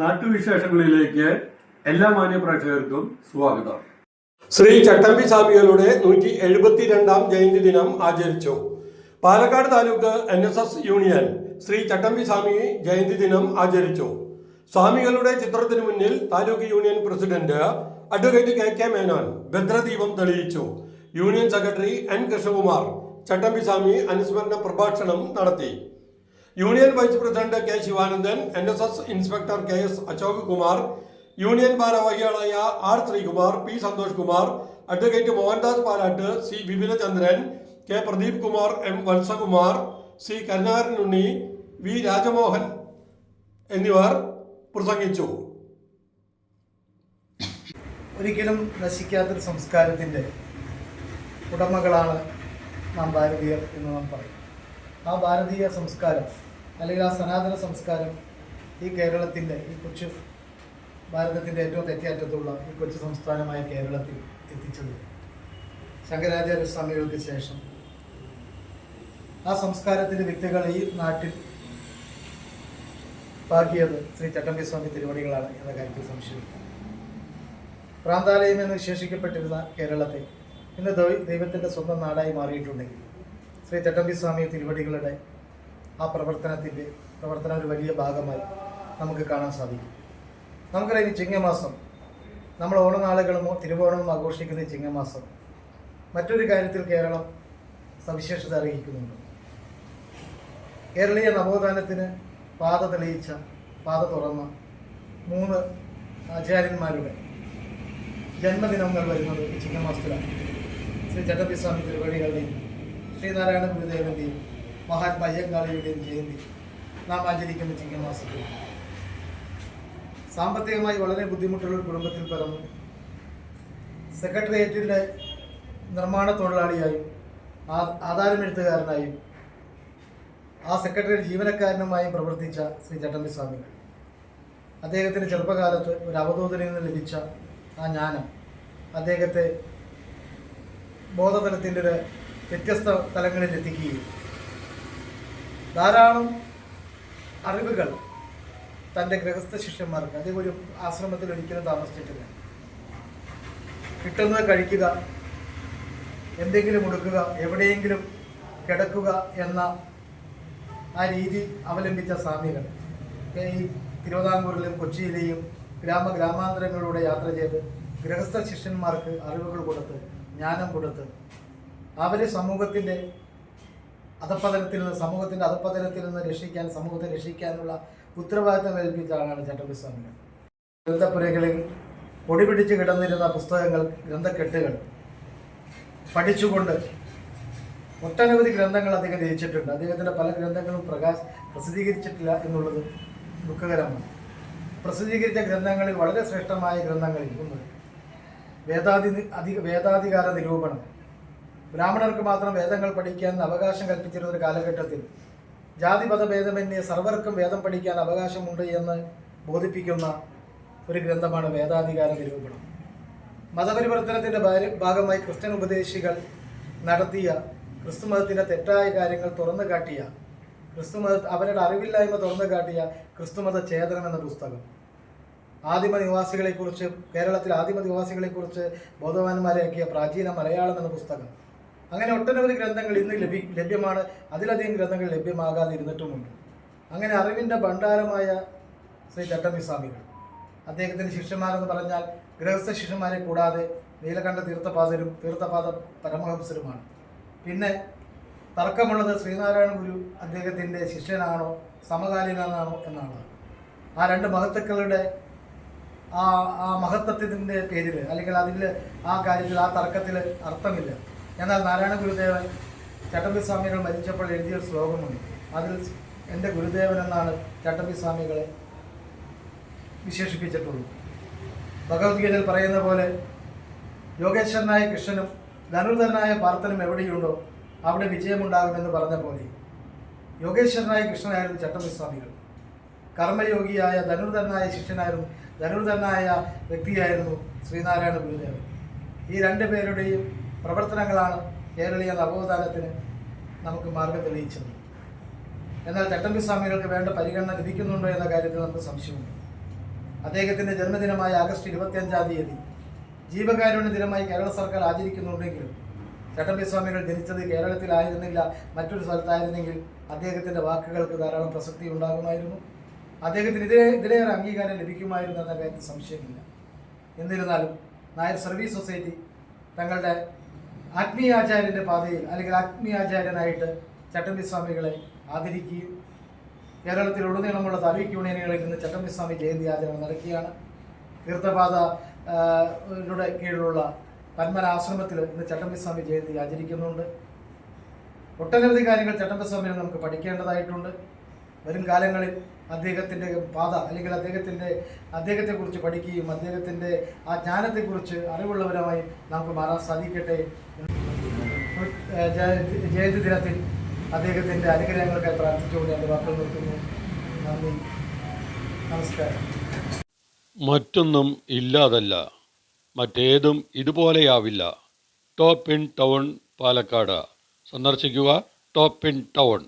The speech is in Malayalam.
നാട്ടുവിശേഷങ്ങളിലേക്ക് എല്ലാ മാന്യപ്രേക്ഷകർക്കും സ്വാഗതം. ശ്രീ ചട്ടമ്പി സ്വാമികളുടെ നൂറ്റി എഴുപത്തിരണ്ടാം ജയന്തി ദിനം ആചരിച്ചു. Palakkad taluk N S S union Sri Chattampi Swami Jayanti ദിനം ആചരിച്ചു. സ്വാമികളുടെ ചിത്രത്തിനു മുന്നിൽ taluk union president advocate K K Menon ഭദ്രദീപം തെളിയിച്ചു. Union secretary N Krishnakumar Chattampi Swami അനുസ്മരണ പ്രഭാഷണം നടത്തി. Union vice president K Sivanandan N S S inspector K S Ashok Kumar union ഭാരവാഹികളായ R Sreekumar P Santhosh Kumar advocate Mohandas Palat C Vipinachandran K Pradeep Kumar M Valsakumar C Karunakaran Unni V Rajamohan എന്നിവർ പ്രസംഗിച്ചു. ഒരിക്കലും നശിക്കാത്തൊരു സംസ്കാരത്തിന്റെ ഉടമകളാണ് നാം ഭാരതീയർ എന്ന് നാം പറയും. ആ ഭാരതീയ സംസ്കാരം അല്ലെങ്കിൽ ആ സനാതന സംസ്കാരം ഈ കേരളത്തിന്റെ ഈ കൊച്ചു ഭാരതത്തിന്റെ ഏറ്റവും തെക്കേറ്റത്തുള്ള ഈ കൊച്ചു സംസ്ഥാനമായ കേരളത്തിൽ എത്തിച്ചത് ശങ്കരാചാര്യ സ്വാമികൾക്ക് ശേഷം. ആ സംസ്കാരത്തിന്റെ വിത്തുകൾ ഈ നാട്ടിൽ പാകിയത് ശ്രീ ചട്ടമ്പി സ്വാമി തിരുവടികളാണ് എന്ന കാര്യത്തിൽ സംശയമില്ല. പ്രാന്താലയം എന്ന് വിശേഷിക്കപ്പെട്ടിരുന്ന കേരളത്തെ ഇന്ന് ദൈവത്തിന്റെ സ്വന്തം നാടായി മാറിയിട്ടുണ്ടെങ്കിൽ ശ്രീ ചട്ടമ്പി സ്വാമി തിരുവടികളുടെ ആ പ്രവർത്തനത്തിന്റെ പ്രവർത്തനം ഒരു വലിയ ഭാഗമായി നമുക്ക് കാണാൻ സാധിക്കും. നമുക്കറിയാം ഈ ചിങ്ങമാസം നമ്മൾ ഓണനാളുകളും തിരുവോണവും ആഘോഷിക്കുന്ന ഈ ചിങ്ങമാസം മറ്റൊരു കാര്യത്തിൽ കേരളം സവിശേഷത അറിയിക്കുന്നുണ്ട്. കേരളീയ നവോത്ഥാനത്തിന് പാത തെളിയിച്ച പാത തുറന്ന മൂന്ന് ആചാര്യന്മാരുടെ ജന്മദിനങ്ങൾ വരുന്നത് ഈ ചിങ്ങമാസത്തിലാണ്. ശ്രീ ചട്ടമ്പിസ്വാമി തിരുവടികളുടെയും ശ്രീനാരായണ ഗുരുദേവന്റെയും മഹാത്മാ അയ്യങ്കാളിയുടെയും ജയന്തി നാം ആചരിക്കുന്ന ചിങ്ങമാസത്തിൽ. സാമ്പത്തികമായി വളരെ ബുദ്ധിമുട്ടുള്ള ഒരു കുടുംബത്തിൽ പിറന്നു സെക്രട്ടേറിയറ്റിന്റെ നിർമ്മാണ തൊഴിലാളിയായും ആധാരമെഴുത്തുകാരനായും ആ സെക്രട്ടറി ജീവനക്കാരനുമായും പ്രവർത്തിച്ച ശ്രീ ചട്ടമ്പി സ്വാമികൾ. അദ്ദേഹത്തിന് ചെറുപ്പകാലത്ത് ഒരു അവധൂതനിൽ നിന്ന് ലഭിച്ച ആ ജ്ഞാനം അദ്ദേഹത്തെ ബോധതലത്തിന്റെ ഒരു വ്യത്യസ്ത തലങ്ങളിൽ എത്തിക്കുകയും ധാരാളം അറിവുകൾ തന്റെ ഗൃഹസ്ഥ ശിഷ്യന്മാർക്ക് അദ്ദേഹം ഒരു ആശ്രമത്തിൽ ഒരിക്കലും താമസിച്ചിട്ടില്ല. കിട്ടുന്നത് കഴിക്കുക എന്തെങ്കിലും ഉടുക്കുക എവിടെയെങ്കിലും കിടക്കുക എന്ന ആ രീതി അവലംബിച്ച സ്വാമികൾ. ഈ തിരുവിതാംകൂറിലും കൊച്ചിയിലെയും ഗ്രാമ ഗ്രാമാന്തരങ്ങളിലൂടെ യാത്ര ചെയ്ത് ഗൃഹസ്ഥ ശിഷ്യന്മാർക്ക് അറിവുകൾ കൊടുത്ത് ജ്ഞാനം കൊടുത്ത് അവരെ സമൂഹത്തിന്റെ അധപ്പതനത്തിൽ നിന്ന് സമൂഹത്തിന്റെ അധപ്പതനത്തിൽ നിന്ന് രക്ഷിക്കാൻ സമൂഹത്തെ രക്ഷിക്കാനുള്ള ഉത്തരവാദിത്തം ഏൽപ്പിച്ച ആളാണ് ചട്ടമ്പിസ്വാമികൾ ഗ്രന്ഥപ്പുരകളിൽ പൊടി പിടിച്ച് കിടന്നിരുന്ന പുസ്തകങ്ങൾ ഗ്രന്ഥക്കെട്ടുകൾ പഠിച്ചുകൊണ്ട് ഒട്ടനവധി ഗ്രന്ഥങ്ങൾ അദ്ദേഹം രചിച്ചിട്ടുണ്ട്. അദ്ദേഹത്തിന്റെ പല ഗ്രന്ഥങ്ങളും പ്രകാശ പ്രസിദ്ധീകരിച്ചിട്ടില്ല എന്നുള്ളത് ദുഃഖകരമാണ്. പ്രസിദ്ധീകരിച്ച ഗ്രന്ഥങ്ങളിൽ വളരെ ശ്രേഷ്ഠമായ ഗ്രന്ഥങ്ങളിൽ ഒന്ന് വേദാധി അധിക വേദാധികാര നിരൂപണം. ബ്രാഹ്മണർക്ക് മാത്രം വേദങ്ങൾ പഠിക്കാൻ അവകാശം കൽപ്പിച്ചിരുന്ന ഒരു കാലഘട്ടത്തിൽ ജാതിപത ഭേദമന്യേ സർവർക്കും വേദം പഠിക്കാൻ അവകാശമുണ്ട് എന്ന് ബോധിപ്പിക്കുന്ന ഒരു ഗ്രന്ഥമാണ് വേദാധികാര നിരൂപണം. മതപരിവർത്തനത്തിന്റെ ഭാഗമായി ക്രിസ്ത്യൻ ഉപദേശികൾ നടത്തിയ ക്രിസ്തുമതത്തിന്റെ തെറ്റായ കാര്യങ്ങൾ തുറന്നു കാട്ടിയ ക്രിസ്തുമത അവരുടെ അറിവില്ലായ്മ തുറന്നു കാട്ടിയ ക്രിസ്തുമത ഛേദനം എന്ന പുസ്തകം. ആദിമ നിവാസികളെക്കുറിച്ച് കേരളത്തിൽ ആദിമ നിവാസികളെക്കുറിച്ച് ബോധവാന്മാരെയാക്കിയ പ്രാചീന മലയാളം എന്ന പുസ്തകം. അങ്ങനെ ഒട്ടനവധി ഗ്രന്ഥങ്ങൾ ഇന്ന് ലഭി ലഭ്യമാണ്. അതിലധികം ഗ്രന്ഥങ്ങൾ ലഭ്യമാകാതിരുന്നിട്ടുമുണ്ട്. അങ്ങനെ അറിവിന്റെ ഭണ്ഡാരമായ ശ്രീ ചട്ടമ്പി സ്വാമികൾ. അദ്ദേഹത്തിന്റെ ശിഷ്യന്മാരെന്ന് പറഞ്ഞാൽ ഗൃഹസ്ഥ ശിഷ്യന്മാരെ കൂടാതെ നീലകണ്ഠ തീർത്ഥപാദരും തീർത്ഥപാദ പരമഹംസരുമാണ്. പിന്നെ തർക്കമുള്ളത് ശ്രീനാരായണ ഗുരു അദ്ദേഹത്തിന്റെ ശിഷ്യനാണോ സമകാലീനാണോ എന്നാണ്. ആ രണ്ട് മഹത്തുക്കളുടെ ആ ആ മഹത്വത്തിന്റെ പേരിൽ അല്ലെങ്കിൽ അതിൽ ആ കാര്യത്തിൽ ആ തർക്കത്തിൽ അർത്ഥമില്ല. എന്നാൽ നാരായണ ഗുരുദേവൻ ചട്ടമ്പി സ്വാമികൾ മരിച്ചപ്പോൾ എഴുതിയ ഒരു ശ്ലോകമുണ്ട്. അതിൽ എന്റെ ഗുരുദേവൻ എന്നാണ് ചട്ടമ്പി സ്വാമികളെ വിശേഷിപ്പിച്ചിട്ടുള്ളത്. ഭഗവത്ഗീതയിൽ പറയുന്ന പോലെ യോഗേശ്വരനായ കൃഷ്ണനും ധനുർധരനായ പാർത്ഥനും എവിടെയുണ്ടോ അവിടെ വിജയമുണ്ടാകുമെന്ന് പറഞ്ഞ പോലെ യോഗേശ്വരനായ കൃഷ്ണനായിരുന്നു ചട്ടമ്പി സ്വാമികൾ കർമ്മയോഗിയായ ധനുർധരനായ ശിഷ്യനായിരുന്നു ധനുർധരനായ വ്യക്തിയായിരുന്നു ശ്രീനാരായണ ഗുരുദേവൻ. ഈ രണ്ട് പേരുടെയും പ്രവർത്തനങ്ങളാണ് കേരളീയ നവോത്ഥാനത്തിന് നമുക്ക് മാർഗം തെളിയിച്ചത് എന്നാൽ ചട്ടമ്പി സ്വാമികൾക്ക് വേണ്ട പരിഗണന ലഭിക്കുന്നുണ്ടോ എന്ന കാര്യത്തിൽ നമുക്ക് സംശയമുണ്ട്. അദ്ദേഹത്തിന്റെ ജന്മദിനമായ ആഗസ്റ്റ് ഇരുപത്തിയഞ്ചാം തീയതി ജീവകാരുണ്യ ദിനമായി കേരള സർക്കാർ ആചരിക്കുന്നുണ്ടെങ്കിലും ചട്ടമ്പി സ്വാമികൾ ജനിച്ചത് കേരളത്തിലായിരുന്നില്ല മറ്റൊരു സ്ഥലത്തായിരുന്നെങ്കിൽ അദ്ദേഹത്തിന്റെ വാക്കുകൾക്ക് ധാരാളം പ്രസക്തി ഉണ്ടാകുമായിരുന്നു. അദ്ദേഹത്തിന് ഇതിലെ ഇതിലേറെ അംഗീകാരം ലഭിക്കുമായിരുന്നു എന്ന കാര്യത്തിൽ സംശയമില്ല. എന്നിരുന്നാലും നായർ സർവീസ് സൊസൈറ്റി തങ്ങളുടെ ആത്മീയാചാര്യന്റെ പാതയിൽ അല്ലെങ്കിൽ ആത്മീയാചാര്യനായിട്ട് ചട്ടമ്പി സ്വാമികളെ ആദരിക്കുകയും കേരളത്തിലുടനീളമുള്ള താലൂക്ക് യൂണിയനുകളിൽ നിന്ന് ചട്ടമ്പി സ്വാമി ജയന്തി ആചരണം നടക്കുകയാണ്. തീർത്ഥപാത കീഴിലുള്ള പന്മന ആശ്രമത്തിൽ ഇന്ന് ചട്ടമ്പി സ്വാമി ജയന്തി ആചരിക്കുന്നുണ്ട്. ഒട്ടനവധി കാര്യങ്ങൾ ചട്ടമ്പി സ്വാമിയിൽ നമുക്ക് പഠിക്കേണ്ടതായിട്ടുണ്ട്. വരും കാലങ്ങളിൽ അദ്ദേഹത്തിന്റെ പാത അല്ലെങ്കിൽ അദ്ദേഹത്തിന്റെ അദ്ദേഹത്തെക്കുറിച്ച് പഠിക്കുകയും അദ്ദേഹത്തിന്റെ ആ ജ്ഞാനത്തെക്കുറിച്ച് അറിവുള്ളവരുമായി നമുക്ക് മാറാൻ സാധിക്കട്ടെ ജയന്തി ദിനത്തിൽ അദ്ദേഹത്തിന്റെ അനുഗ്രഹങ്ങൾക്കായി പ്രാർത്ഥിച്ചുകൊണ്ട് എന്റെ വാക്കുകൾ നിർത്തുന്നു. നന്ദി. നമസ്കാരം. മറ്റൊന്നും ഇല്ലാതല്ല. മറ്റേതും ഇതുപോലെയാവില്ല. Top in town Palakkad. സന്ദർശിക്കുക ടോപ്പ് ഇൻ ടൗൺ.